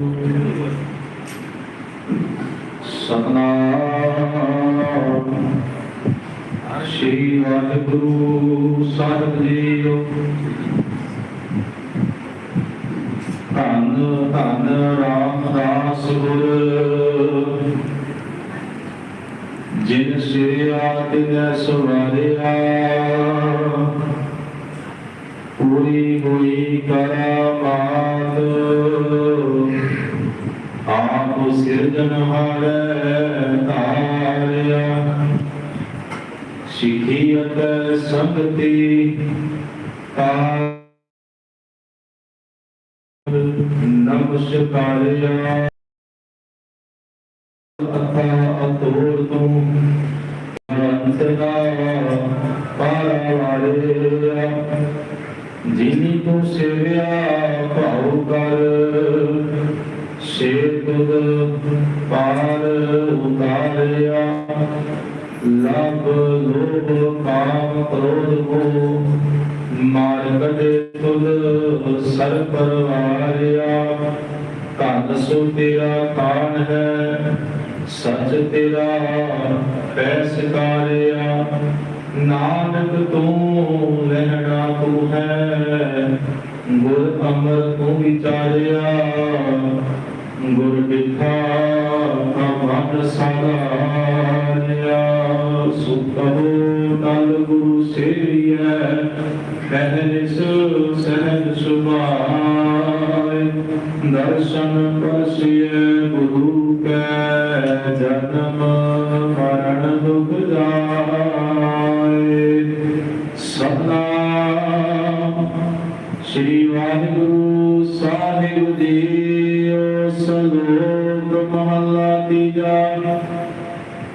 ਸਤਨਾਮ। ਸ਼੍ਰੀ ਵਾਹਿਗੁਰੂ ਸਾਹਿਬ ਜੀਓ। ਧੰਨ ਧੰਨ ਰਾਮਦਾਸ ਗੁਰ। ਜਿਨ ਸਿਆ ਤਿਨੈ ਸਵਾਰਿਆ ਸੰਗਤੀ ਕਾ ਨਮਸਕਾਰਿਆ ਅਤਾ ਅਤੋਰ ਤੂੰ ਅੰਤਰਾ ਪਾਰਾਵਾਰਿਆ ਜਿਨੀ ਤੂੰ ਸੇਵਿਆ, ਭਾਉ ਕਰ। ਸੇ ਤੁਧ ਕ੍ਰੋਧ ਕੋ ਮਾਰ ਕਦੇ ਤੁਧ ਸਰ ਪਰਵਾਰਿਆ, ਧਨ ਸੋ ਤੇਰਾ ਕਾਨ ਹੈ, ਸਚ ਤੇਰਾ ਪੈਸ ਕਾਰਿਆ। ਨਾਨਕ ਤੂੰ ਰਹਿਣਾ ਤੂੰ ਹੈ, ਗੁਰ ਅਮਰ ਤੂੰ ਵਿਚਾਰਿਆ। ਗੁਰ ਬਿਠਾ ਕਮਨ ਸਾਰਿਆ ਸੁਖੋ ਨਲ ਗੁਰੂ ਸੇਰੀਐ ਪਹਿਲਿਸ ਸਹਿਜ ਸੁਭਾਇ ਦਰਸ਼ਨ ਪਰਸਿਐ ਗੁਰੂ ਕੈ ਜਨਮ ਮਰਨ ਦੁਖ ਜਾਏ ਸਤਨਾਮ ਸ੍ਰੀ ਵਾਹਿਗੁਰੂ ਸਾਹਿਬ ਜੀਓ ਸਲੋਕ ਮਹਲਾ ਤੀਜਾ।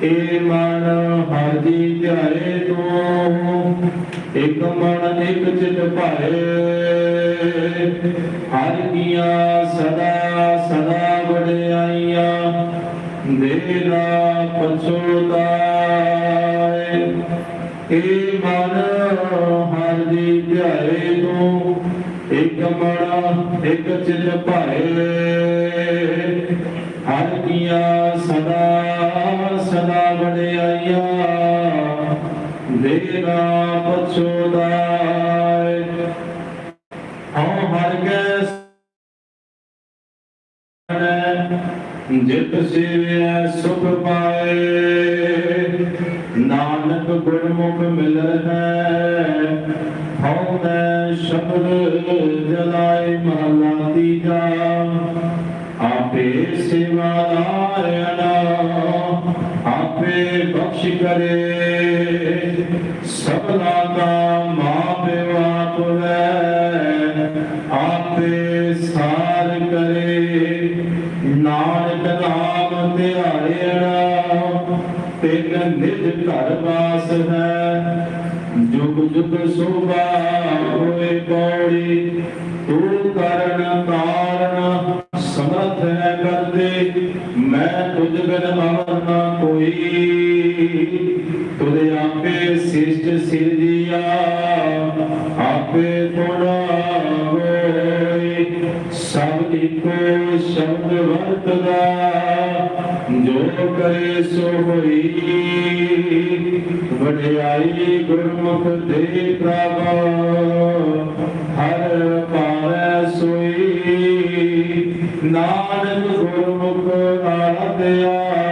ਏ ਮਨ ਹਰ ਜੀ ਧਿਆਏ ਤੂੰ, ਇਕ ਮਨ ਇਕ ਚਿਤ ਭਾਏ। ਹਰ ਕੀਆਂ ਸਦਾ ਸਦਾ ਵਡਿਆਈਆਂ ਦੇਨਾ ਪਛੋਤਾਏ ਏ ਮਨ ਹਰ ਜੀ ਧਿਆਏ ਤੂੰ, ਇਕ ਮਨ ਇਕ ਚਿਤ ਭਾਏ। ਹਰ ਕੀਆਂ ਸਦਾ ਸਦਾ ਵਡਿਆਈਆਂ ਦੇਨਾ ਪਛੋਦਾਇ ਹਉ ਹਰ ਕੈ ਜਿਤ ਸੇਵਿਆ ਸੁਖ ਪਾਏ। ਨਾਨਕ ਗੁਰਮੁਖ ਮਿਲ ਹੈ ਹਉ ਮੈਂ ਸ਼ਬਦ ਜਲਾਏ, ਮਹਲਾ ਤੀਜਾ। ਆਪੇ ਸੇਵਾ ਨਾਰਾਇਣਾ ਬਖਸ਼ ਕਰੇ। ਸਭਨਾ ਦਾ ਮਾਪੇ ਵਾਪਵੈ ਆਪੇ ਸਾਰ ਕਰੇ। ਨਾਨਕ ਨਾਮ ਧਿਆਇਣਾ ਤਿਨ ਨਿਜ ਘਰ ਵਾਸ ਹੈ। ਜੁਗ ਜੁਗ ਸੋਭਾ ਹੋਏ ਪੌੜੀ ਤੂੰ ਕਰਨ ਕਾਰਨ ਸਮਰਥ ਹੈ ਕਰਦੇ। ਮੈਂ ਤੁਝ ਬਿਨ ਅਮਰ ਨਾ ਕੋਈ। ਆਪੇ ਸਿਰਜਿਆ, ਆਪੇ ਥੋੜਾ ਹੋਏ ਸਭ ਇੱਕੋ ਸ਼ਬਦ ਵਰਤਦਾ, ਜੋ ਕਰੇ ਸੋ ਹੋਈ। ਵਡਿਆਈ ਗੁਰਮੁਖ ਦੇ ਪ੍ਰਭ, ਹਰ ਪਾਵੈ ਸੋਈ। ਨਾਨਕ ਗੁਰਮੁਖ ਆਰਾਧਿਆ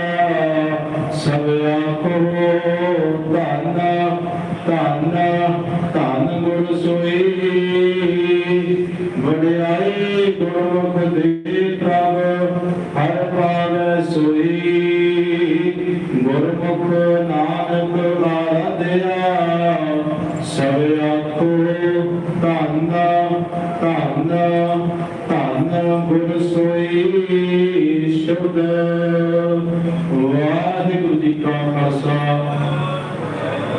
ਖਾਲਸਾ।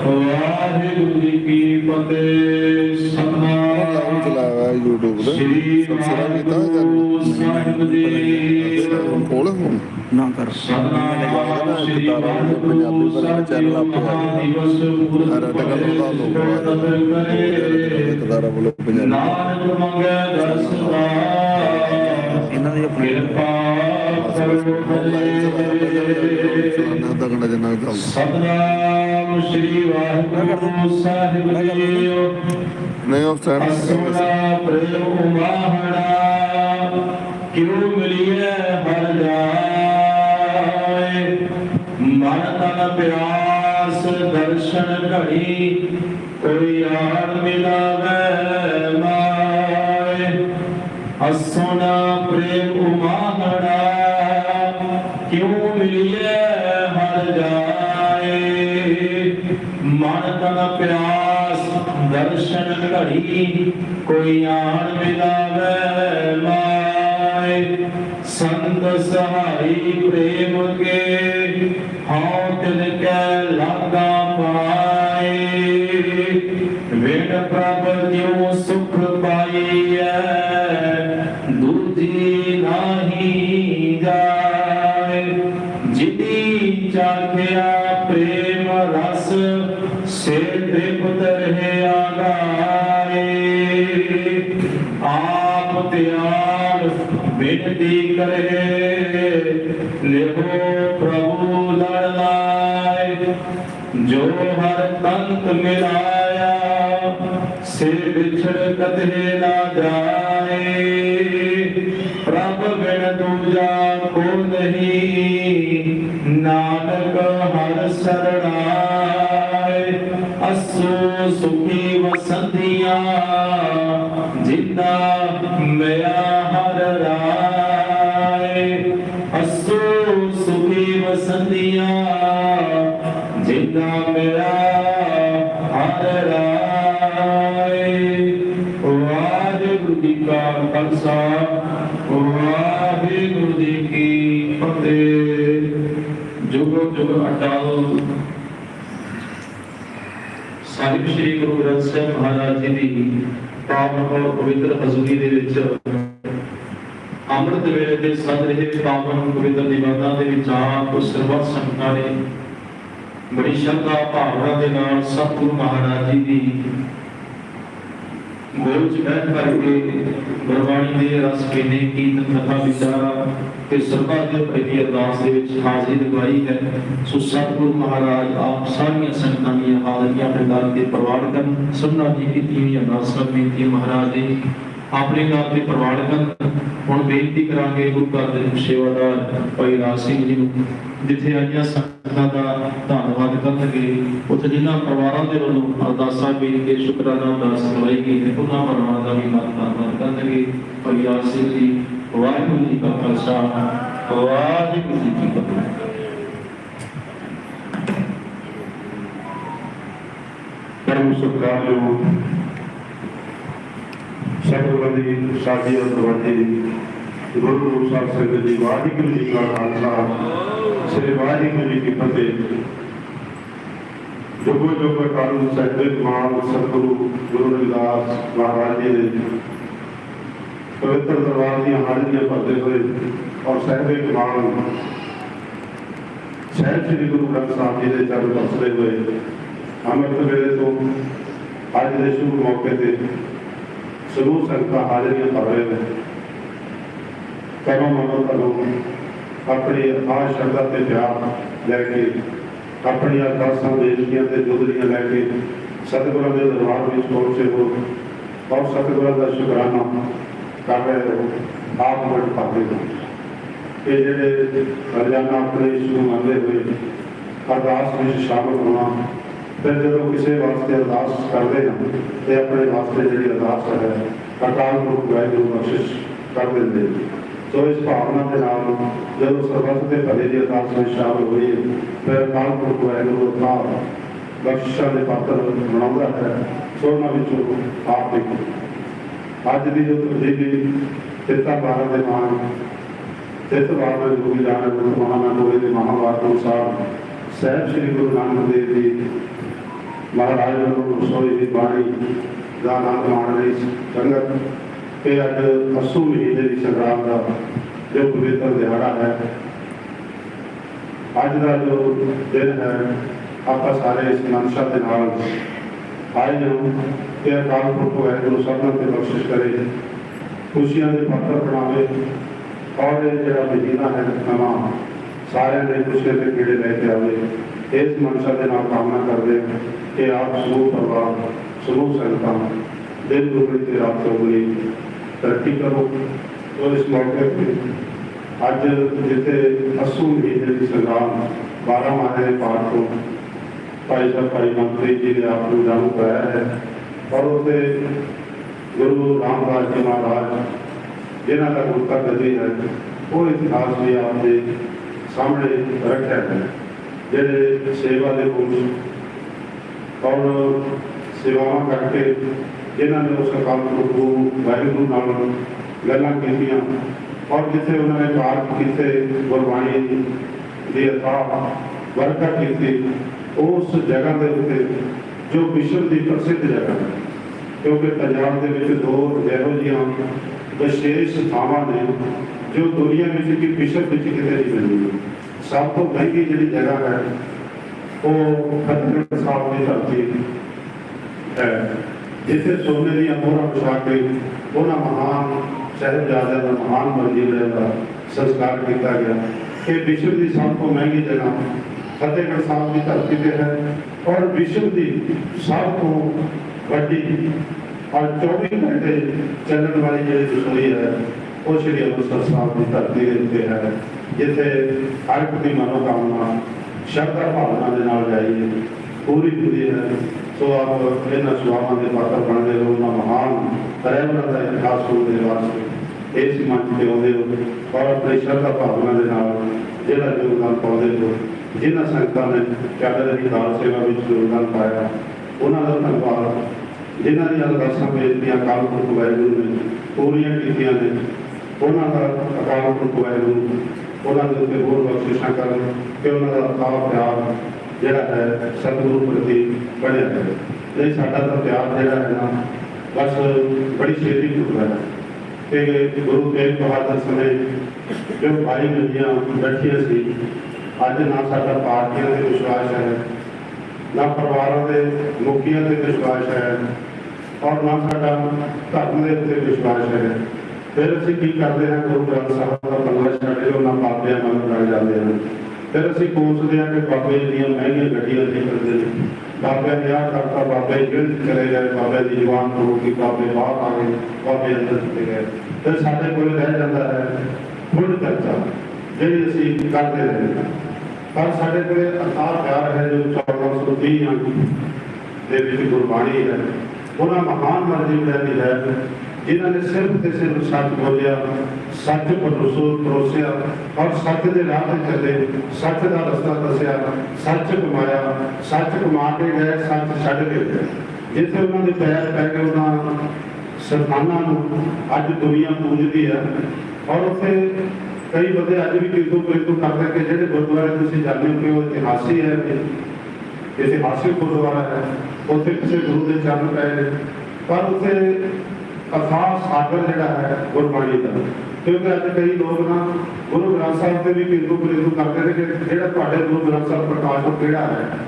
ਵਾਹਿਗੁਰੂ ਜੀ ਕੀ ਫਤਿਹ। ਨਾਮ ਸਤਨਾਮ ਹੋਇਆ YouTube ਤੇ। ਸ੍ਰੀ ਸਬਸਕ੍ਰਾਈਬ ਕੀਤਾ ਜਾਂ ਵਾਹਿਗੁਰੂ ਸਾਹਿਬ ਜੀ। ਖੋਲ ਹੁਣ ਨਾ ਕਰ। ਸਤਨਾਮ ਸ੍ਰੀ ਵਾਹਿਗੁਰੂ ਸਾਹਿਬ ਜੀ ਮਹਾਦਿਵਸ ਹਰ ਟਕਾ ਲਗਾ ਲੋ ਕਰੇ ਕਦਾਰਾ ਬੋਲੋ ਪੰਜਾਬੀ। ਨਾਨਕ ਮੰਗੈ ਦਰਸ ਦਾ ਇਹਨਾਂ ਦੇ ਕਿਰਪਾ ਕਰੋ ਸਤਨਾਮ ਸ੍ਰੀ ਵਾਹਿਗੁਰੂ ਸਾਹਿਬ ਜੀਓ ਨਹੀਂ ਉਹ ਸਟੈਂਡ ਅਸੁਨਾ ਪ੍ਰੇਮ ਮਾਹਣਾ ਕਿਉ ਮਿਲਿਐ ਹਰ ਜਾਏ ਮਨ ਤਨ ਪਿਆਸ ਦਰਸ਼ਨ ਘੜੀ ਕੋਈ ਆੜ ਮਿਲਾਵੇ ਮਾਏ ਅਸੁਨਾ ਪ੍ਰੇਮ ਮਾਹਣਾ ਪਿਆਸ, ਦਰਸ਼ਨ ਘੜੀ ਕੋਈ ਆਣ ਮਿਲਾਵੇ ਮਾਏ। ਸੰਤ ਸਹਾਈ ਪ੍ਰੇਮ ਕੇ ਹਉ ਤਿਲ ਕੈ ਲਾਗਾ ਪਾਏ। ਵਿਣ ਪ੍ਰਭ ਜਿਉ ਸੁਖ ਪਾਈਐ, ਦੂਜੀ ਮਿਲਾਇਆ। ਸੇ ਵਿਛੜ ਕਦੇ ਨਾ ਜਾਏ। ਪ੍ਰਭ ਬਿਨ ਦੂਜਾ ਕੋ ਨਹੀਂ। ਨਾਨਕ ਹਰ ਸਰਣਾਏ ਅਸੂ ਸੁਖੀ ਵਸੰਦੀਆਂ ਜਿੰਨਾ ਮਿਆ ਜੁਗ ਜੁਗ ਸਾਹਿਬ ਸ੍ਰੀ ਗੁਰੂ ਗ੍ਰੰਥ ਸਾਹਿਬ ਮਹਾਰਾਜ ਜੀ ਦੀ ਪਾਵਨ ਔਰ ਪਵਿੱਤਰ ਹਜ਼ੂਰੀ ਦੇ ਵਿੱਚ ਅੰਮ੍ਰਿਤ ਵੇਲੇ ਦੇ ਸੱਜ ਰਹੇ ਪਾਵਨ ਪਵਿੱਤਰ ਦੀਵਾਨਾਂ ਦੇ ਵਿੱਚ ਆ ਸਰਬੱਤ ਸੰਗਤਾਂ ਨੇ ਬੜੀ ਸ਼ਰਧਾ ਭਾਵਨਾ ਦੇ ਨਾਲ ਸਤਿਗੁਰੂ ਮਹਾਰਾਜ ਜੀ ਦੀ ਗੋਲ ਚ ਬੈਠ ਕਰਕੇ ਗੁਰਬਾਣੀ ਦੇ ਰਸ ਪੀਨੇ ਕੀਰਤਨ ਕਥਾ, ਵਿਚਾਰਾ ਤੇ ਸਰਬਾ ਦੇ ਪ੍ਰਤੀ ਅਰਦਾਸ ਦੇ ਵਿੱਚ ਹਾਜ਼ਰੀ ਦਿਵਾਈ ਹੈ। ਸੋ ਸਤਿਗੁਰੂ ਮਹਾਰਾਜ, ਆਪ ਸਾਰੀਆਂ ਸੰਗਤਾਂ ਦੀਆਂ ਹਾਜ਼ਰੀਆਂ ਪ੍ਰਦਾਨ ਤੇ ਪ੍ਰਵਾਨ ਕਰਨ। ਸਭਨਾਂ ਦੀ ਕੀਤੀ ਹੋਈ ਅਰਦਾਸਾਂ ਬੇਨਤੀ ਮਹਾਰਾਜ ਜੀ ਆਪਣੇ ਨਾਮ ਤੇ ਪ੍ਰਵਾਨ ਕਰਨ ਹੁਣ ਬੇਨਤੀ ਕਰਾਂਗੇ, ਗੁਰੂ ਘਰ ਦੇ ਸੇਵਾਦਾਰ ਭਾਈ ਰਾਜ ਸਿੰਘ ਜੀ ਨੂੰ, ਜਿੱਥੇ ਆਈਆਂ ਸੰਗਤਾਂ ਦਾ ਧੰਨਵਾਦ ਕਰਨਗੇ, ਉੱਥੇ ਜਿਨ੍ਹਾਂ ਪਰਿਵਾਰਾਂ ਦੇ ਵੱਲੋਂ ਅਰਦਾਸਾਂ ਬੇਨ ਕੇ ਸ਼ੁਕਰਾਨਾ ਅਰਦਾਸ ਕਰਵਾਈ ਗਈ ਹੈ ਉਹਨਾਂ ਪਰਿਵਾਰਾਂ ਦਾ ਵੀ ਧੰਨਵਾਦ ਕਰਨਗੇ। ਭਾਈ ਰਾਜ ਸਿੰਘ ਜੀ, ਵਾਹਿਗੁਰੂ ਜੀ ਕਾ ਖਾਲਸਾ, ਵਾਹਿਗੁਰੂ ਜੀ ਕੀ ਫਤਿਹ। ਪਰਮ ਸਤਿਕਾਰਯੋਗ ਸਤਿਗੁਰੂ ਦੀ ਸਾਡੀ ਦਰਵਾਜ਼ੇ ਗੁਰੂ ਰੂਪ ਸਾਹਿਬ ਸੰਗਤ ਜੀ ਵਾਹਿਗੁਰੂ ਜੀ ਕਾ ਖਾਲਸਾ ਸ੍ਰੀ ਵਾਹਿਗੁਰੂ ਜੀ ਕੀ ਫਤਿਹ ਜੁਗੋ ਜੁਗ ਕਾਲ ਸਹਿਬੇ ਮਾਨ ਸਤਿਗੁਰੂ ਗੁਰੂ ਰਵਿਦਾਸ ਮਹਾਰਾਜ ਜੀ ਦੇ ਪਵਿੱਤਰ ਦਰਬਾਰ ਦੀਆਂ ਹਾਜ਼ਰੀਆਂ ਭਰਦੇ ਹੋਏ ਔਰ ਸਹਿਬੇ ਮਾਨ ਸਹਿਬ ਸ੍ਰੀ ਗੁਰੂ ਗ੍ਰੰਥ ਸਾਹਿਬ ਜੀ ਦੇ ਚਰਨ ਵਸਦੇ ਹੋਏ ਅੰਮ੍ਰਿਤ ਵੇਲੇ ਤੋਂ ਅੱਜ ਦੇ ਸ਼ੁਭ ਮੌਕੇ ਤੇ ਸਮੂਹ ਸੰਗਤਾਂ ਹਾਜ਼ਰੀਆਂ ਭਰ ਰਹੇ ਨੇ। ਕਰੋ ਮਨੋ ਕਰੋ ਆਪਣੀ ਆਹ ਸ਼ਰਧਾ ਤੇ ਪਿਆਰ ਲੈ ਕੇ, ਆਪਣੀਆਂ ਅਰਦਾਸਾਂ ਬੇਨਤੀਆਂ ਤੇ ਜੁਗਲੀਆਂ ਲੈ ਕੇ ਸਤਿਗੁਰਾਂ ਦੇ ਦਰਬਾਰ ਵਿੱਚ ਪਹੁੰਚੇ ਹੋ ਔਰ ਸਤਿਗੁਰਾਂ ਦਾ ਸ਼ੁਕਰਾਨਾ ਕਰ ਰਹੇ ਹੋ, ਆਪ ਮਨ ਪਾਵੇ ਹੋ। ਇਹ ਜਿਹੜੇ ਰੋਜ਼ਾਨਾ ਆਪਣੇ ਇਸ ਨੂੰ ਮੰਨਦੇ ਹੋਏ ਅਰਦਾਸ ਵਿੱਚ ਸ਼ਾਮਲ ਹੋਣਾ ਫਿਰ ਜਦੋਂ ਕਿਸੇ ਵਾਸਤੇ ਅਰਦਾਸ ਕਰਦੇ ਹਾਂ ਤੇ ਆਪਣੇ ਵਾਸਤੇ ਜਿਹੜੀ ਅਰਦਾਸ ਹੈ, ਅਕਾਲ ਪੁਰਖ ਵਾਹਿਗੁਰੂ ਬਖਸ਼ਿਸ਼ ਕਰ ਦਿੰਦੇ ਨੇ। ਸੋ ਇਸ ਭਾਵਨਾ ਦੇ ਨਾਲ ਜਦੋਂ ਸਰਬੱਤ ਦੇ ਭਲੇ ਦੀ ਅਰਦਾਸ ਵਿੱਚ ਸ਼ਾਮਲ ਹੋਈ, ਫਿਰ ਅਕਾਲ ਪੁਰਖ ਵਾਹਿਗੁਰੂ ਦਾ ਬਖਸ਼ਿਸ਼ਾਂ ਦੇ ਪਾਤਰ ਬਣਾਉਂਦਾ ਹੈ ਸੋ ਉਹਨਾਂ ਵਿੱਚੋਂ ਆਪ ਦੇਖੋ ਅੱਜ ਦੀ ਜੋ ਤਬਦੀਲੀ ਚਿੱਤਾ ਬਾਰਾਂ ਦੇ ਮਹਾਨ ਤਿਤ ਬਾਰਾਂ ਗੁਰੂ ਜਾਨਕ ਮਹਾਨਾਨਕ ਦੇ ਮਹਾਵਾਰ ਅਨੁਸਾਰ ਸਹਿਬ ਸ੍ਰੀ ਗੁਰੂ ਨਾਨਕ ਦੇਵ ਜੀ ਮਹਾਰਾਜ ਨੂੰ ਰਸੋਈ ਦੀ ਬਾਣੀ ਦਾ ਆਨੰਦ ਮਾਣ ਰਹੀ ਸੰਗਤ। ਇਹ ਅੱਜ ਅਸੂ ਮਹੀਨੇ ਦੀ ਸੰਗਰਾਮ ਦਾ ਜੋ ਪਵਿੱਤਰ ਦਿਹਾੜਾ ਹੈ। ਅੱਜ ਦਾ ਜੋ ਦਿਨ ਹੈ, ਆਪਾਂ ਸਾਰੇ ਇਸ ਮਨਸ਼ਾ ਦੇ ਨਾਲ ਆਏ ਹਾਂ। ਕਿ ਅਕਾਲ ਪੁਰਖ ਵਾਹਿਗੁਰੂ ਸਭਨਾਂ ਤੇ ਬਖਸ਼ਿਸ਼ ਕਰੇ। ਖੁਸ਼ੀਆਂ ਦੇ ਪਾਤਰ ਬਣਾਵੇ। ਔਰ ਇਹ ਜਿਹੜਾ ਮਹੀਨਾ ਹੈ, ਨਵਾਂ, ਸਾਰਿਆਂ ਦੇ ਖੁਸ਼ੀਆਂ ਦੇ ਕੀੜੇ ਲੈ ਕੇ ਆਵੇ। ਇਸ ਮਨਸ਼ਾ ਦੇ ਨਾਲ ਕਾਮਨਾ ਕਰਦੇ ਹਾਂ। ਕਿ ਆਪ ਸਮੂਹ ਪਰਿਵਾਰ, ਸਮੂਹ ਸੰਗਤਾਂ ਦਿਨ ਦੁਗਣੀ ਤੇ ਰਾਤ ਚੌਗੁਣੀ ਤਰੱਕੀ ਕਰੋ। ਔਰ ਇਸ ਮੌਕੇ ਤੇ ਅੱਜ ਜਿੱਥੇ ਅਸੂ ਮਹੀਨੇ ਦੀ ਸੰਗਰਾਮ 12 ਮਾਹ ਦੇ ਪਾਠ ਤੋਂ ਭਾਈ ਸਾਹਿਬ, ਭਾਈ ਮੰਤਰੀ ਜੀ ਨੇ ਆਪ ਨੂੰ ਜਾਣੂ ਕਰਾਇਆ ਹੈ। ਔਰ ਉਸੇ ਗੁਰੂ ਰਾਮਦਾਸ ਜੀ ਮਹਾਰਾਜ, ਜਿਨ੍ਹਾਂ ਦਾ ਗੁਰਤਾ ਗਦੀ ਹੈ, ਉਹ ਇਤਿਹਾਸ ਵੀ ਆਪ ਦੇ ਸਾਹਮਣੇ ਰੱਖਿਆ ਹੈ, ਜਿਹੜੇ ਸੇਵਾ ਦੇ ਗੁਣ ਔਰ ਸੇਵਾਵਾਂ ਕਰਕੇ ਜਿਨ੍ਹਾਂ ਨੇ ਉਸ ਅਕਾਲ ਪੁਰਖ ਨੂੰ, ਵਾਹਿਗੁਰੂ ਨਾਲ ਗੱਲਾਂ ਕੀਤੀਆਂ। ਔਰ ਜਿੱਥੇ ਉਹਨਾਂ ਨੇ ਪਾਠ ਕੀਤੇ, ਗੁਰਬਾਣੀ ਦੀ ਅਥਾਹ ਵਰਕਤ ਕੀਤੀ, ਉਸ ਜਗ੍ਹਾ ਦੇ ਉੱਤੇ, ਜੋ ਵਿਸ਼ਵ ਦੀ ਪ੍ਰਸਿੱਧ ਜਗ੍ਹਾ ਹੈ। ਕਿਉਂਕਿ ਪੰਜਾਬ ਦੇ ਵਿੱਚ ਦੋ ਇਹੋ ਜਿਹੀਆਂ ਵਿਸ਼ੇਸ਼ ਥਾਵਾਂ ਨੇ, ਜੋ ਦੁਨੀਆ ਵਿੱਚ ਕਿ ਵਿਸ਼ਵ ਵਿੱਚ ਕਿਤੇ ਨਹੀਂ ਮਿਲਦੀ ਸਭ ਤੋਂ ਮਹਿੰਗੀ ਜਿਹੜੀ ਜਗ੍ਹਾ ਹੈ ਉਹ ਫਤਿਹਗੜ੍ਹ ਸਾਹਿਬ ਦੀ ਧਰਤੀ ਹੈ। ਜਿੱਥੇ ਸੋਨੇ ਦੀਆਂ ਮੋਹਰਾਂ ਵਿਛਾ ਕੇ ਉਹਨਾਂ ਮਹਾਨ ਸਾਹਿਬਜ਼ਾਦਿਆਂ ਦਾ ਮਹਾਨ ਮਰਜੀਲੇ ਦਾ ਸੰਸਕਾਰ ਕੀਤਾ ਗਿਆ। ਇਹ ਵਿਸ਼ਵ ਦੀ ਸਭ ਤੋਂ ਮਹਿੰਗੀ ਜਗ੍ਹਾ ਫਤਿਹਗੜ੍ਹ ਸਾਹਿਬ ਦੀ ਧਰਤੀ ਤੇ ਹੈ ਔਰ ਵਿਸ਼ਵ ਦੀ ਸਭ ਤੋਂ ਵੱਡੀ ਔਰ 24 ਘੰਟੇ ਚੱਲਣ ਵਾਲੀ ਜਿਹੜੀ ਰਸੋਈ ਹੈ, ਉਹ ਸ਼੍ਰੀ ਅੰਮ੍ਰਿਤਸਰ ਸਾਹਿਬ ਦੀ ਧਰਤੀ ਦੇ ਉੱਤੇ ਹੈ। ਜਿੱਥੇ ਹਰ ਇੱਕ ਦੀ ਮਨੋਕਾਮਨਾ ਸ਼ਰਧਾ ਭਾਵਨਾ ਦੇ ਨਾਲ ਜਾਈਏ ਪੂਰੀ ਪੂਰੀ ਹੈ। ਸੋ ਆਪ ਇਹਨਾਂ ਸੁਆਵਾਂ ਦੇ ਪਾਤਰ ਬਣਦੇ ਰਹੋ, ਉਹਨਾਂ ਮਹਾਨ ਰਹਿਮਤ ਦਾ ਇਤਿਹਾਸ ਹੋਣ ਦੇ ਵਾਸਤੇ ਇਸ ਮੰਚ ਤੇ ਆਉਂਦੇ ਹੋ, ਔਰ ਆਪਣੀ ਸ਼ਰਧਾ ਭਾਵਨਾ ਦੇ ਨਾਲ ਜਿਹੜਾ ਯੋਗਦਾਨ ਪਾਉਂਦੇ ਹੋ, ਜਿਨ੍ਹਾਂ ਸੰਗਤਾਂ ਨੇ ਚੱਲ ਰਹੀ ਦਾਲ ਸੇਵਾ ਵਿੱਚ ਯੋਗਦਾਨ ਪਾਇਆ, ਉਹਨਾਂ ਦਾ ਧੰਨਵਾਦ। ਜਿਨ੍ਹਾਂ ਦੀਆਂ ਅਰਦਾਸਾਂ ਬੇਨਤੀਆਂ ਅਕਾਲ ਪੁਰਖ ਵਾਹਿਗੁਰੂ ਨੇ ਪੂਰੀਆਂ ਕੀਤੀਆਂ ਨੇ, ਉਹਨਾਂ ਦਾ ਅਕਾਲ ਪੁਰਖ ਵਾਹਿਗੁਰੂ ਉਹਨਾਂ ਦੇ ਉੱਤੇ ਹੋਰ ਬਖਸ਼ਿਸ਼ਾਂ ਕਰਨ ਕਿ ਉਹਨਾਂ ਦਾ ਅਕਾਲ ਪਿਆਰ ਜਿਹੜਾ ਹੈ ਸਤਿਗੁਰੂ ਪ੍ਰਤੀ ਬਣਿਆ ਰਹੇ। ਇਹ ਸਾਡਾ ਤਾਂ ਪਿਆਰ ਜਿਹੜਾ ਹੈ ਨਾ, ਬਸ ਬੜੀ ਛੇਤੀ ਟੁੱਟਦਾ ਹੈ। ਕਿ ਗੁਰੂ ਤੇਗ ਬਹਾਦਰ ਸਮੇਂ ਜੋ ਭਾਈ ਮੰਜੀਆਂ ਬੈਠੀਆਂ ਸੀ, ਅੱਜ ਨਾ ਸਾਡਾ ਪਾਰਟੀਆਂ ਤੇ ਵਿਸ਼ਵਾਸ ਹੈ, ਨਾ ਪਰਿਵਾਰਾਂ ਦੇ ਮੁਖੀਆਂ ਤੇ ਵਿਸ਼ਵਾਸ ਹੈ ਔਰ ਨਾ ਸਾਡਾ ਧਰਮ ਦੇ ਉੱਤੇ ਵਿਸ਼ਵਾਸ ਹੈ। ਫਿਰ ਅਸੀਂ ਕੀ ਕਰਦੇ ਹਾਂ ਗੁਰੂ ਗ੍ਰੰਥ ਸਾਹਿਬ ਦਾ ਪੰਗਾ ਛੱਡ ਕੇ ਉਹਨਾਂ ਬਾਬਿਆਂ ਨਾਲ ਲੜ ਜਾਂਦੇ ਹਾਂ ਫਿਰ ਅਸੀਂ ਕੋਸਦੇ ਹਾਂ ਕਿ ਬਾਬੇ ਦੀਆਂ ਮਹਿੰਗੀਆਂ ਗੱਡੀਆਂ ਤੇ ਫਿਰਦੇ ਨੇ? ਬਾਬੇ ਨੇ ਆਹ ਕਰਤਾ, ਬਾਬੇ ਗਿਲਤ ਚਲੇ ਗਏ, ਬਾਬੇ ਦੀ ਜਵਾਨ ਹੋ ਗਈ ਬਾਬੇ ਬਾਹਰ ਆ ਗਏ, ਬਾਬੇ ਅੰਦਰ ਚਲੇ ਗਏ। ਫਿਰ ਸਾਡੇ ਕੋਲ ਰਹਿ ਜਾਂਦਾ ਹੈ ਖੁਦ ਚਰਚਾ ਜਿਹੜੀ ਅਸੀਂ ਕਰਦੇ ਰਹਿੰਦੇ ਹਾਂ। ਪਰ ਸਾਡੇ ਕੋਲ ਅਥਾਹ ਪਿਆਰ ਹੈ ਜੋ 1430 ਅੰਕ ਦੇ ਵਿੱਚ ਗੁਰਬਾਣੀ ਹੈ। ਉਹਨਾਂ ਮਹਾਨ ਮਰਜ਼ੀ ਦੀ ਹੈ। ਜਿਨ੍ਹਾਂ ਨੇ ਸਿਰਫ ਤੇ ਸਿਰਫ ਸੱਚ ਬੋਲਿਆ ਸੱਚ ਪਰੋਸੋ ਪਰੋਸਿਆ ਔਰ ਸੱਚ ਦੇ ਰਾਹ ਤੇ ਚੱਲੇ ਸੱਚ ਦਾ ਰਸਤਾ ਦੱਸਿਆ ਸੱਚ ਕਮਾਇਆ ਸੱਚ ਕਮਾ ਕੇ ਗਏ ਸੱਚ ਛੱਡ ਕੇ ਗਏ। ਜਿੱਥੇ ਉਹਨਾਂ ਦੇ ਪੈਰ ਪੈ ਗਏ, ਉਹਨਾਂ ਸਰਦਾਨਾਂ ਨੂੰ ਅੱਜ ਦੁਨੀਆ ਪੂਜਦੀ ਹੈ। ਔਰ ਉੱਥੇ ਕਈ ਬੰਦੇ ਅੱਜ ਵੀ ਕਿਰਤੂ ਕਿਰਤੂ ਕਰ ਕਰਕੇ ਜਿਹੜੇ ਗੁਰਦੁਆਰੇ ਤੁਸੀਂ ਜਾਂਦੇ ਹੋ ਕਿ ਉਹ ਇਤਿਹਾਸੀ ਹੈ ਇਤਿਹਾਸਿਕ ਗੁਰਦੁਆਰਾ ਹੈ। ਉੱਥੇ ਕਿਸੇ ਗੁਰੂ ਦੇ ਚਰਨ ਪਏ ਪਰ ਉੱਥੇ ਅਥਾਹ ਸਾਗਰ ਜਿਹੜਾ ਹੈ, ਗੁਰਬਾਣੀ ਦਾ। ਕਿਉਂਕਿ ਅੱਜ ਕਈ ਲੋਕ ਨਾ ਗੁਰੂ ਗ੍ਰੰਥ ਸਾਹਿਬ ਤੇ ਵੀ ਕਿਰਤੂ ਕਿਰਤੂ ਕਰਦੇ ਨੇ ਕਿ ਜਿਹੜਾ ਤੁਹਾਡੇ ਗੁਰੂ ਗ੍ਰੰਥ ਸਾਹਿਬ ਪ੍ਰਕਾਸ਼ ਉਹ ਕਿਹੜਾ ਹੈ,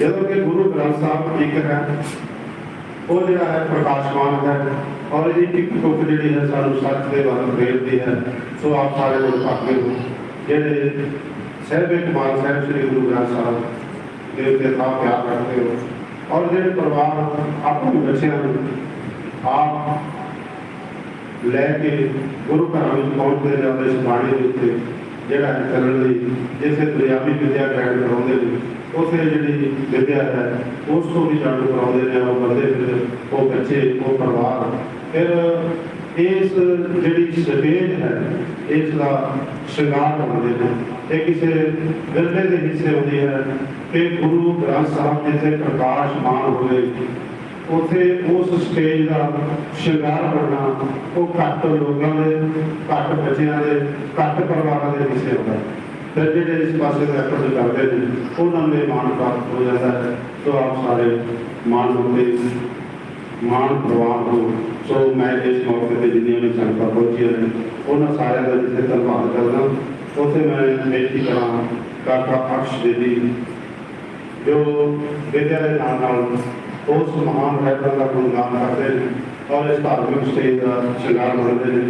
ਜਦੋਂ ਕਿ ਗੁਰੂ ਗ੍ਰੰਥ ਸਾਹਿਬ ਇੱਕ ਹੈ, ਉਹ ਜਿਹੜਾ ਹੈ ਪ੍ਰਕਾਸ਼ਮਾਨ ਹੈ ਔਰ ਇਹ ਇੱਕ ਟੁਕ ਜਿਹੜੀ ਹੈ ਸਾਨੂੰ ਸੱਚ ਦੇ ਵੱਲ ਪ੍ਰੇਰਦੀ ਹੈ। ਸੋ ਆਪ ਸਾਰੇ ਲੋਕ ਭਾਗੇ ਹੋ ਜਿਹੜੇ ਸਹਿਬੇ ਕੁਮਾਰ ਸਾਹਿਬ, ਸ੍ਰੀ ਗੁਰੂ ਗ੍ਰੰਥ ਸਾਹਿਬ ਦੇ ਉੱਤੇ ਥਾਂ ਪਿਆਰ ਕਰਦੇ ਹੋ ਔਰ ਜਿਹੜੇ ਪਰਿਵਾਰ ਆਪਣੇ ਬੱਚਿਆਂ ਨੂੰ ਆਪ ਲੈ ਕੇ ਗੁਰੂ ਘਰਾਂ ਵਿੱਚ ਪਹੁੰਚਦੇ ਨੇ ਆਪਣੇ ਇਸ ਦੇ ਉੱਤੇ, ਜਿਹੜਾ ਕਰਨ ਲਈ ਜਿੱਥੇ ਦਰਿਆਵੀ ਵਿਦਿਆ ਗ੍ਰਹਿਣ ਕਰਾਉਂਦੇ ਨੇ, ਉੱਥੇ ਜਿਹੜੀ ਵਿਦਿਆ ਹੈ, ਉਸ ਤੋਂ ਵੀ ਜਾਣੂ ਕਰਾਉਂਦੇ ਨੇ ਉਹ ਬੰਦੇ ਫਿਰ, ਉਹ ਬੱਚੇ, ਉਹ ਪਰਿਵਾਰ। ਫਿਰ ਇਸ ਜਿਹੜੀ ਸਟੇਜ ਹੈ, ਇਸ ਦਾ ਸ਼ਿੰਗਾਰ ਬਣਦੇ ਨੇ। ਇਹ ਕਿਸੇ ਵਿਰਲੇ ਦੇ ਹਿੱਸੇ ਹੁੰਦੀ ਹੈ ਕਿ ਗੁਰੂ ਗ੍ਰੰਥ ਸਾਹਿਬ ਜਿੱਥੇ ਪ੍ਰਕਾਸ਼ ਮਾਨ ਹੋਵੇ ਉਥੇ ਉਸ ਸਟੇਜ ਦਾ ਸ਼ਿੰਗਾਰ ਕਰਨਾ ਉਹ ਘੱਟ ਲੋਕਾਂ ਦੇ, ਘੱਟ ਬੱਚਿਆਂ ਦੇ, ਘੱਟ ਪਰਿਵਾਰਾਂ ਦੇ ਹਿੱਸੇ ਹੁੰਦਾ ਹੈ। ਫਿਰ ਜਿਹੜੇ ਇਸ ਪਾਸੇ ਦਾ ਐਫਰਟ ਕਰਦੇ ਨੇ, ਉਹਨਾਂ ਨੂੰ ਇਹ ਮਾਣ ਪ੍ਰਾਪਤ ਹੋ ਜਾਂਦਾ ਹੈ। ਸੋ ਆਪ ਸਾਰੇ ਮਾਣ ਹੁੰਦੇ ਮਾਣ ਪ੍ਰਵਾਨ ਹੋ। ਸੋ ਮੈਂ ਇਸ ਮੌਕੇ ਤੇ ਜਿੰਨੀਆਂ ਵੀ ਸੰਗਤਾਂ ਪਹੁੰਚੀਆਂ ਨੇ, ਉਹਨਾਂ ਸਾਰਿਆਂ ਦਾ ਜਿੱਥੇ ਧੰਨਵਾਦ ਕਰਦਾ ਉਥੇ ਮੈਂ ਬੇਨਤੀ ਕਰਾਂ, ਕਾਕਾ ਅਕਸ਼ ਦੇ ਦੀ ਜੋ ਵਿਦਿਆ ਦੇ ਨਾਲ ਨਾਲ ਉਸ ਮਹਾਨ ਰਹਿਬਰ ਦਾ ਗੁਣਗਾਨ ਕਰਦੇ ਨੇ, ਔਰ ਇਸ ਧਾਰਮਿਕ ਸਟੇਜ ਦਾ ਸ਼ਿੰਗਾਰ ਬਣਦੇ ਨੇ।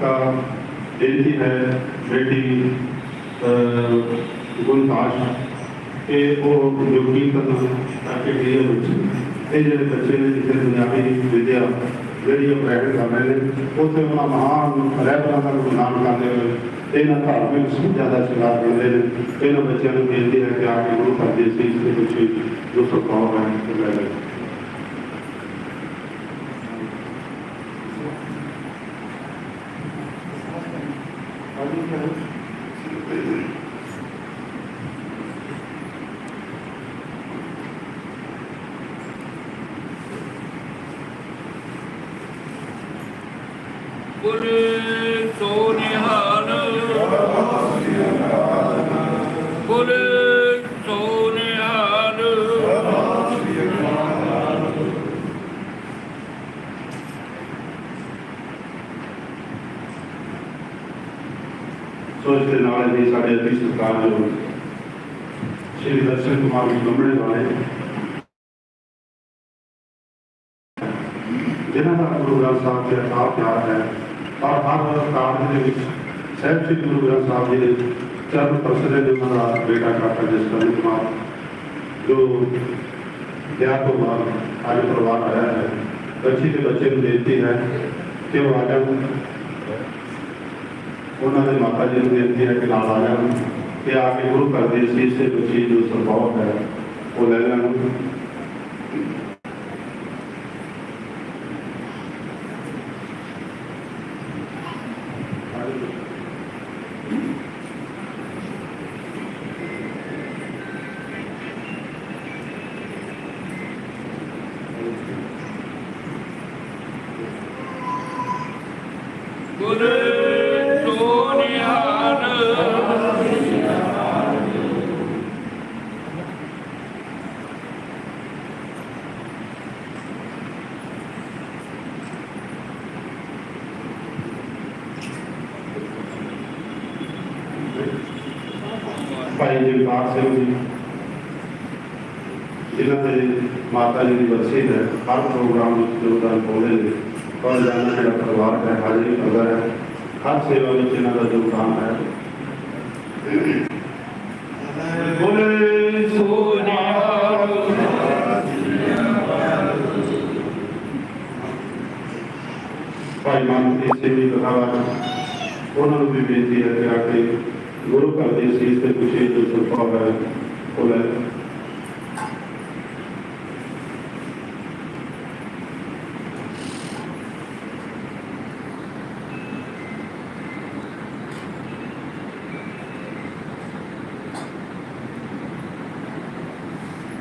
ਤਾਂ ਬੇਨਤੀ ਹੈ ਬੇਟੀ ਗੁਣਤਾਸ਼ ਗੁਲਤਾਸ਼ ਕਿ ਉਹ ਯੋਗੀ ਕਰਨ ਕਰਕੇ ਗਏ ਬੱਚੇ ਇਹ ਜਿਹੜੇ ਬੱਚੇ ਨੇ, ਜਿੱਥੇ ਪੰਜਾਬੀ ਵਿਦਿਆ ਜਿਹੜੀ ਉਹ ਪ੍ਰੈਕਟਿਸ ਕਰ ਰਹੇ ਨੇ, ਉੱਥੇ ਉਹਨਾਂ ਮਹਾਨ ਰਹਿਬਰਾਂ ਦਾ ਗੁਣਗਾਨ ਕਰਦੇ ਹੋਏ ਇਹਨਾਂ ਧਾਰਮਿਕ ਸਿੱਖਿਆ ਦਾ ਸ਼ਿਕਾਰ ਕਰਦੇ ਨੇ। ਇਹਨਾਂ ਬੱਚਿਆਂ ਨੂੰ ਬੇਨਤੀ ਹੈ ਕਿ ਆ ਕੇ ਗੁਰੂ ਘਰ ਦੇ ਸੀਸ ਦੇ ਵਿੱਚ ਜੋ ਸਰਕਾਰ ਹੈ, ਉਹ ਲੈ ਲੈਣ ਗੁਰ ਸੋ ਨਿਹਾਲ ਗੁਰ ਸੋ ਨਿਹਾਲ ਸੋ ਇਸ ਦੇ ਨਾਲ ਹੀ ਸਾਡੇ ਅਤੀ ਸਰਕਾਰ ਜੋ ਸ਼੍ਰੀ ਦਰਸ਼ਨ ਕੁਮਾਰ ਜੀ ਬੰਬੜੇ ਵਾਲੇ ਜਿਨ੍ਹਾਂ ਦਾ ਗੁਰੂ ਗ੍ਰੰਥ ਸਾਹਿਬ ਦੇ ਆਪ ਪਿਆਰ ਹੈ ਔਰ ਹਰ ਕਾਰਜ ਦੇ ਵਿੱਚ ਸਹਿਬ ਸ੍ਰੀ ਗੁਰੂ ਗ੍ਰੰਥ ਸਾਹਿਬ ਜੀ ਦੇ ਚਰਨ ਪਰਸਦੇ ਦੇ ਉਹਨਾਂ ਦਾ ਬੇਟਾ ਕਾਕਾ ਜਸਕਰਨ ਕੁਮਾਰ ਜੋ ਵਿਆਹ ਤੋਂ ਬਾਅਦ ਅੱਜ ਪਰਿਵਾਰ ਆਇਆ ਹੈ ਬੱਚੀ ਦੇ ਬੱਚੇ ਨੂੰ ਬੇਨਤੀ ਹੈ ਕਿ ਉਹ ਆ ਜਾਣ ਉਹਨਾਂ ਦੇ ਮਾਤਾ ਜੀ ਨੂੰ ਬੇਨਤੀ ਹੈ ਕਿ ਨਾਲ ਆ ਜਾਣ ਤੇ ਆ ਕੇ ਗੁਰੂ ਘਰ ਦੇ ਸੀਸ ਤੇ ਬੱਚੀ ਜੋ ਸੰਭਵ ਹੈ, ਉਹ ਲੈ ਲੈਣ ਗੁਰ ਸੋ ਨਿਹਾਲ ਭਾਈ ਜਗਤਾਰ ਸਿੰਘ ਜੀ, ਜਿਨ੍ਹਾਂ ਦੇ ਮਾਤਾ ਜੀ ਦੀ ਬਰਸੀ ਹੈ, ਹਰ ਪ੍ਰੋਗਰਾਮ ਵਿੱਚ ਯੋਗਦਾਨ ਪਾਉਂਦੇ ਨੇ। ਔਰ ਜਾਨਾ ਜਿਹੜਾ ਪਰਿਵਾਰ ਹੈ, ਹਾਜ਼ਰੀ ਕਰਦਾ ਹੈ, ਹਰ ਸੇਵਾ ਵਿੱਚ ਇਹਨਾਂ ਦਾ ਯੋਗਦਾਨ ਹੈ। ਬੋਲੇ ਸੋ ਨਿਹਾਲ ਭਾਈ ਮਾਨ ਦੀ ਸੇਵੀ ਕਹਾਵਾ ਉਹਨਾਂ ਨੂੰ ਵੀ ਬੇਨਤੀ ਹੈ ਕਿ ਆ ਕੇ ਗੁਰੂ ਘਰ ਦੇ ਸੀਸ ਤੇ ਕੁਛ ਜੋ ਸੁਭਾਅ ਹੈ ਉਹ ਲੈ ਲੈਣ।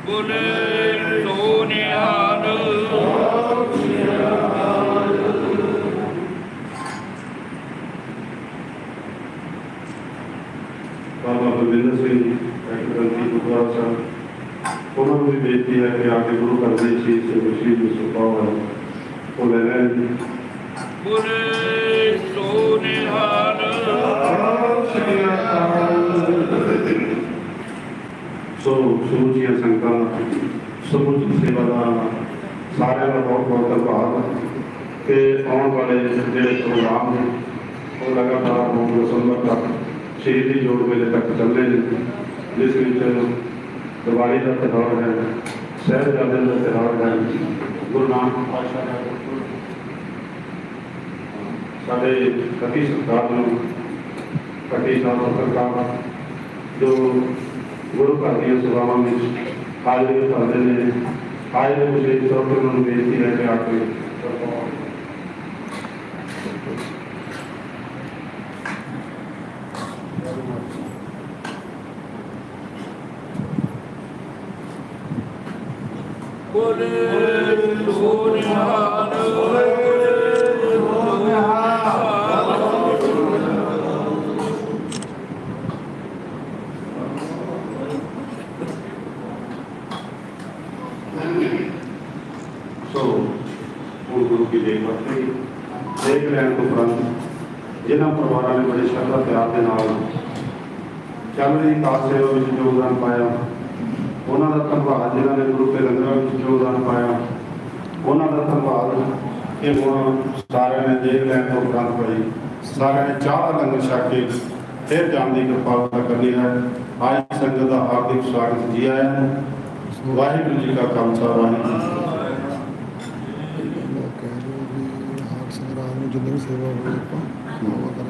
ਗੁਰ ਸੋ ਨਿਹਾਲ ਬਾਬਾ ਬਲਵਿੰਦਰ ਸਿੰਘ ਜੀ ਐਕਟਰੰਤੀ ਗੁਰਦੁਆਰਾ ਸਾਹਿਬ ਉਹਨਾਂ ਨੂੰ ਵੀ ਕੇ ਗੁਰੂ ਘਰ ਦੇ ਤੇ ਕੁਛ ਜੋ ਸੁਭਾਅ ਹੈ ਉਹ ਲੈ ਲੈਣ ਗੁਰ ਸੋ ਨਿਹਾਲ ਸੋ ਸਮੁੱਚੀਆਂ ਸੰਗਤਾਂ ਸਮੁੱਚੀ ਸੇਵਾਦਾਰਾਂ ਸਾਰਿਆਂ ਦਾ ਬਹੁਤ ਬਹੁਤ ਧੰਨਵਾਦ ਕਿ ਆਉਣ ਵਾਲੇ ਜਿਹੜੇ ਪ੍ਰੋਗਰਾਮ ਨੇ ਉਹ ਲਗਾਤਾਰ 9 ਦਸੰਬਰ ਤੱਕ ਸ਼ਹੀਦੀ ਜੋੜ ਮੇਲੇ ਤੱਕ ਚੱਲਦੇ ਨੇ ਜਿਸ ਵਿੱਚ ਦੀਵਾਲੀ ਦਾ ਤਿਉਹਾਰ ਹੈ ਸਾਹਿਬਜ਼ਾਦਿਆਂ ਦਾ ਤਿਉਹਾਰ ਹੈ ਗੁਰੂ ਨਾਨਕ ਪਾਤਸ਼ਾਹ ਦਾ ਸਾਡੇ ਕਤੀ ਸਰਕਾਰ ਨੂੰ ਕਤੀ ਸਾਹਿਬ ਸਰਕਾਰ ਜੋ ਗੁਰੂ ਘਰ ਦੀਆਂ ਸੇਵਾਵਾਂ ਵਿੱਚ ਹਾਜ਼ਰੀ ਭਰਦੇ ਨੇ, ਹਾਜ਼ਰੀ ਵਿਸ਼ੇਸ਼ ਤੌਰ ਤੇ ਉਹਨਾਂ ਨੂੰ ਬੇਨਤੀ ਹੈ ਕਿ ਆ ਕੇ ਗੁਰ ਸੋ ਨਿਹਾਲ ਗੁਰ ਸੋ ਨਿਹਾਲ ਸੋ ਹੁਣ ਗੁਰੂ ਕੀ ਦੇਖ ਵਰਤੇ ਦੇਖ ਲੈਣ ਤੋਂ ਉਪਰੰਤ ਜਿਨ੍ਹਾਂ ਪਰਿਵਾਰਾਂ ਨੇ ਬੜੇ ਸ਼ਰਧਾ ਪਿਆਰ ਦੇ ਨਾਲ ਚੱਲ ਰਹੀ ਕਾਰ ਸੇਵਾ ਵਿੱਚ ਯੋਗਦਾਨ ਪਾਇਆ ਉਹਨਾਂ ਦਾ ਧੰਨਵਾਦ, ਜਿਨ੍ਹਾਂ ਨੇ ਗੁਰੂ ਕੇ ਲੰਗਰਾਂ ਵਿੱਚ ਯੋਗਦਾਨ ਪਾਇਆ। ਉਹਨਾਂ ਦਾ ਧੰਨਵਾਦ ਕਿ ਹੁਣ ਸਾਰਿਆਂ ਨੇ ਦੇਖ ਲੈਣ ਤੋਂ ਉਪਰੰਤ ਭਾਈ, ਸਾਰਿਆਂ ਨੇ ਚਾਹ ਦਾ ਲੰਗਰ ਛਕ ਕੇ ਫਿਰ ਜਾਣ ਦੀ ਕਿਰਪਾਲਤਾ ਕਰਨੀ ਹੈ। ਆਜ ਸੰਗਤ ਦਾ ਹਾਰਦਿਕ ਸਵਾਗਤ ਜੀ ਆਇਆ ਨੂੰ। ਵਾਹਿਗੁਰੂ ਜੀ ਕਾ ਖਾਲਸਾ, ਵਾਹਿਗੁਰੂ ਜੀ ਜਿੰਨੀ ਵੀ ਸੇਵਾ ਹੋਵੇ ਆਪਾਂ ਉਹ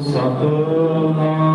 ਸਤਨਾਮ।